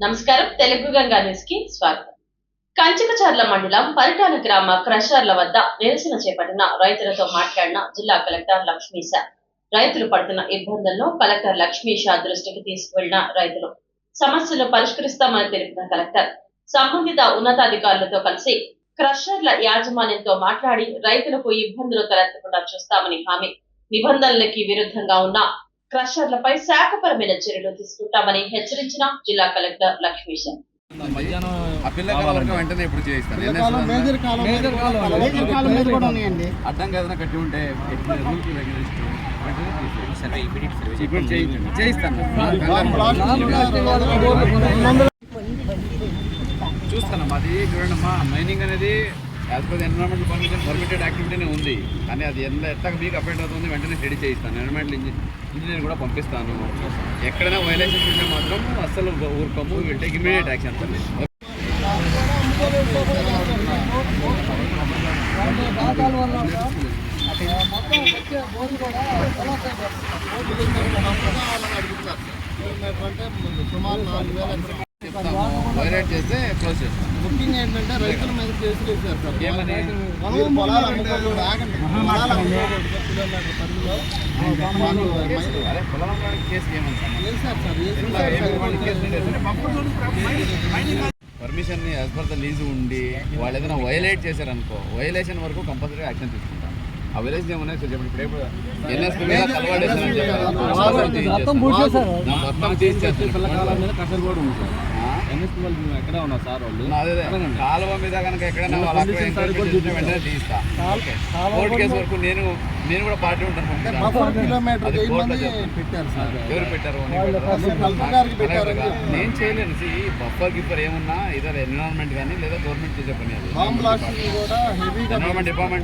నమస్కారం. తెలుగు గంగా న్యూస్కి స్వాగతం. కంచికచర్ల మండలం పరిటాల గ్రామ క్రషర్ల వద్ద నిరసన చేపట్టిన రైతులతో మాట్లాడిన జిల్లా కలెక్టర్ లక్ష్మీశ రైతులు పడుతున్న ఇబ్బందులను కలెక్టర్ లక్ష్మీశ దృష్టికి తీసుకువెళ్ళిన రైతులు. సమస్యలు పరిష్కరిస్తామని తెలిపిన కలెక్టర్ సంబంధిత ఉన్నతాధికారులతో కలిసి క్రషర్ల యాజమాన్యంతో మాట్లాడి రైతులకు ఇబ్బందులు తలెత్తకుండా చూస్తామని హామీ. నిబంధనలకి విరుద్ధంగా ఉన్న క్రషర్లపై శాఖపరమైన చర్యలు తీసుకుంటామని హెచ్చరించిన జిల్లా కలెక్టర్ లక్ష్మీశ. మధ్యాహ్నం ఆ పిల్లకాల వరకు వెంటనే ఇప్పుడు చేయిస్తాను ఎన్ని కాలం వేస్తున్నాను? Major column major column. Major column మీద కూడా ఉన్నాయండి అడ్డం ఏదైనా కట్టి ఉంటే రూల్ ఇప్పుడు చేయించండి చేయిస్తాను చూస్తాను మాది చూడండి అమ్మా మైనింగ్ అనేది as per environmental permission permitted యాక్టివిటీనే ఉంది. కానీ అది ఎంత ఎట్లా మీకు అఫెక్ట్ అవుతుంది వెంటనే స్టడీ చేయిస్తాను. ఎన్విరాన్మెంటల్ ఇంజనీర్ కూడా పంపిస్తాను. ఎక్కడైనా వైలేషన్స్ ఉంటే మాత్రం అస్సలు ఊరుకోము. Will take immediate action violate చేస్తే క్లోజ్ చేస్తాం. ఏంటంటే రైతుల మీద కేసులు సార్ పొలాలు ఆగండి. పొలాలు. పర్మిషన్ని యాజ్ పర్ ద లీజ్ ఉండి వాళ్ళు ఏదైనా వైలేట్ చేశారనుకో వైలేషన్ వరకు కంపల్సరీ యాక్షన్ తీసుకుంటాం ఆ ఇప్పుడు ఎన్ఎస్పీ మీద చెప్పారు. మొత్తం కూడా ఉంది? ఎన్ఎస్పీ వాళ్ళు మేము ఎక్కడే ఉన్నారు సార్ వాళ్ళు? నా అదే అదే. కాలువ మీద కనుక ఎక్కడైనా వాళ్ళ అక్కడ ఎంక్రోచ్మెంట్ చేస్తే వెంటనే తీస్తా. ఓకే. కోర్టు కేసు వరకు నేను కూడా పార్టీ ఉంటాను. పెట్టారు ఎవరు. నేను చేయలేను. సి బఫర్ గిఫర్ ఏమున్నా ఇదర్ ఎన్విరాన్మెంట్ కానీ లేదా గవర్నమెంట్ చేసే పని ఎన్విరాన్మెంట్ డిపార్ట్మెంట్